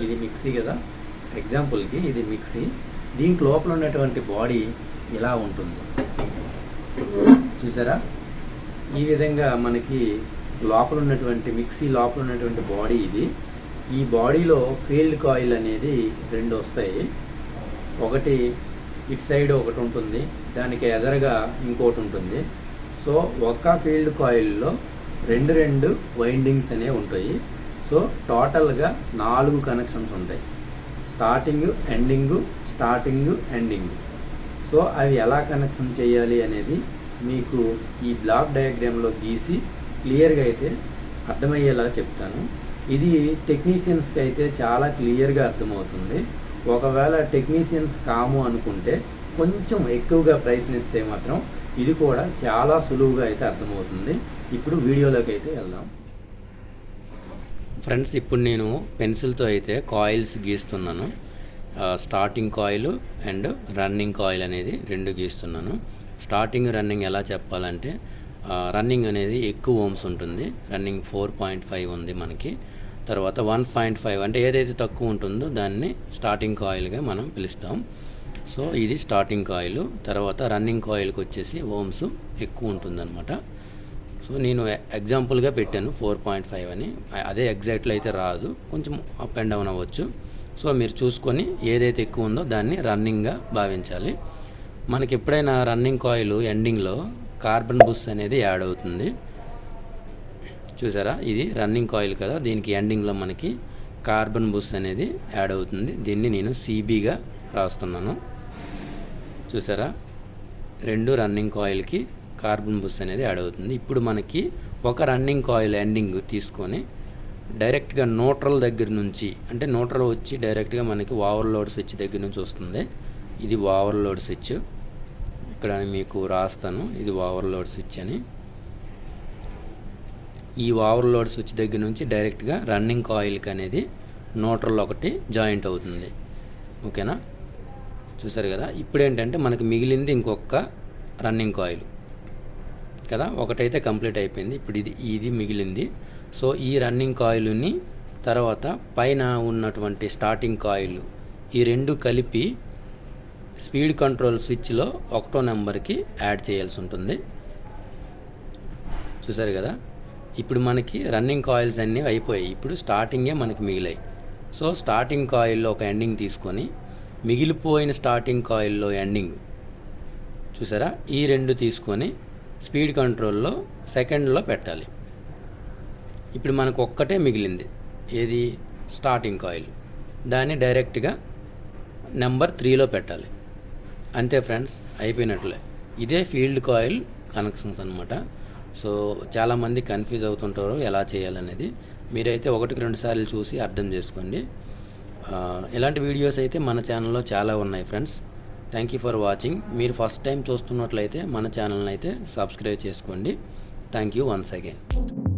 ఇది మిక్సీ కదా. ఎగ్జాంపుల్కి ఇది మిక్సీ. దీంట్ లోపల ఉన్నటువంటి బాడీ ఇలా ఉంటుంది? చూసారా? ఈ విధంగా మనకి లోపల ఉన్నటువంటి మిక్సీ లోపల ఉన్నటువంటి బాడీ ఇది. ఈ బాడీలో ఫీల్డ్ కాయిల్ అనేది రెండు వస్తాయి. ఒకటి ఇటు సైడ్ ఒకటి ఉంటుంది. దానికి ఎదరగా ఇంకోటి ఉంటుంది. సో ఒక్క ఫీల్డ్ కాయిల్లో రెండు రెండు వైండింగ్స్ అనేవి ఉంటాయి. సో టోటల్గా నాలుగు కనెక్షన్స్ ఉంటాయి. Starting ending starting ending. So అవి ఎలా కనెక్షన్ చేయాలి అనేది మీకు ఈ బ్లాక్ డయాగ్రామ్లో గీసి క్లియర్గా అయితే అర్థమయ్యేలా చెప్తాను. ఇది టెక్నీషియన్స్కి అయితే చాలా క్లియర్గా అర్థమవుతుంది. ఒకవేళ టెక్నీషియన్స్ కాము అనుకుంటే కొంచెం ఎక్కువగా ప్రయత్నిస్తే మాత్రం ఇది కూడా చాలా సులువుగా అయితే అర్థమవుతుంది. ఇప్పుడు వీడియోలోకి అయితే వెళ్దాం. ఫ్రెండ్స్ ఇప్పుడు నేను పెన్సిల్తో అయితే కాయిల్స్ గీస్తున్నాను. Starting coil and running coil అనేది రెండు గీస్తున్నాను. స్టార్టింగ్ రన్నింగ్ ఎలా చెప్పాలంటే రన్నింగ్ అనేది ఎక్కువ ఓమ్స్ ఉంటుంది. రన్నింగ్ ఫోర్ పాయింట్ ఫైవ్ ఉంది మనకి. తర్వాత వన్ పాయింట్ ఫైవ్ అంటే ఏదైతే తక్కువ ఉంటుందో దాన్ని స్టార్టింగ్ కాయిల్గా మనం పిలుస్తాం. సో ఇది స్టార్టింగ్ కాయిల్. తర్వాత రన్నింగ్ కాయిల్కి వచ్చేసి ఓమ్స్ ఎక్కువ ఉంటుందన్నమాట. సో నేను ఎగ్జాంపుల్గా పెట్టాను ఫోర్ పాయింట్ ఫైవ్ అని. అదే ఎగ్జాక్ట్లో అయితే రాదు. కొంచెం అప్ అండ్ డౌన్ అవ్వచ్చు. సో మీరు చూసుకొని ఏదైతే ఎక్కువ ఉందో దాన్ని రన్నింగ్గా భావించాలి. మనకి ఎప్పుడైనా రన్నింగ్ కాయిల్ ఎండింగ్లో కార్బన్ బుస్ అనేది యాడ్ అవుతుంది. చూసారా? ఇది రన్నింగ్ కాయిల్ కదా. దీనికి ఎండింగ్లో మనకి కార్బన్ బుస్ అనేది యాడ్ అవుతుంది. దీన్ని నేను సిబిగా రాస్తున్నాను. చూసారా? రెండు రన్నింగ్ కాయిల్కి కార్బన్ బుస్ అనేది యాడ్ అవుతుంది. ఇప్పుడు మనకి ఒక రన్నింగ్ కాయిల్ ఎండింగ్ తీసుకొని డైరెక్ట్గా న్యూట్రల్ దగ్గర నుంచి అంటే న్యూట్రల్ వచ్చి డైరెక్ట్గా మనకి ఓవర్లోడ్ స్విచ్ దగ్గర నుంచి వస్తుంది. ఇది ఓవర్లోడ్ స్విచ్. ఇక్కడ మీకు రాస్తాను. ఇది ఓవర్లోడ్ స్విచ్ అని. ఈ ఓవర్లోడ్ స్విచ్ దగ్గర నుంచి డైరెక్ట్గా రన్నింగ్ కాయిల్కి అనేది న్యూట్రల్ ఒకటి జాయింట్ అవుతుంది. ఓకేనా? చూసారు కదా? ఇప్పుడు ఏంటంటే మనకి మిగిలింది ఇంకొక రన్నింగ్ కాయిల్ కదా ఒకటైతే కంప్లీట్ అయిపోయింది. ఇప్పుడు ఇది ఇది మిగిలింది. సో ఈ రన్నింగ్ కాయిల్ని తర్వాత పైన ఉన్నటువంటి స్టార్టింగ్ కాయిల్ ఈ రెండు కలిపి స్పీడ్ కంట్రోల్ స్విచ్లో ఒకటో నెంబర్కి యాడ్ చేయాల్సి ఉంటుంది. చూసారు కదా? ఇప్పుడు మనకి రన్నింగ్ కాయిల్స్ అన్నీ అయిపోయాయి. ఇప్పుడు స్టార్టింగే మనకి మిగిలాయి. సో స్టార్టింగ్ కాయిల్లో ఒక ఎండింగ్ తీసుకొని మిగిలిపోయిన స్టార్టింగ్ కాయిల్లో ఎండింగ్ చూసారా? ఈ రెండు తీసుకొని స్పీడ్ కంట్రోల్లో సెకండ్లో పెట్టాలి. ఇప్పుడు మనకు ఒక్కటే మిగిలింది. ఏది? Starting coil. దాన్ని డైరెక్ట్గా నెంబర్ త్రీలో పెట్టాలి. అంతే ఫ్రెండ్స్ అయిపోయినట్లే. ఇదే ఫీల్డ్ కాయిల్ కనెక్షన్స్ అనమాట సో చాలామంది కన్ఫ్యూజ్ అవుతుంటారు ఎలా చేయాలనేది. మీరైతే ఒకటికి రెండు సార్లు చూసి అర్థం చేసుకోండి. ఇలాంటి వీడియోస్ అయితే మన ఛానల్లో చాలా ఉన్నాయి friends. Thank you for watching మీరు ఫస్ట్ టైం చూస్తున్నట్లయితే మన ఛానల్ని అయితే సబ్స్క్రైబ్ చేసుకోండి. Thank you once again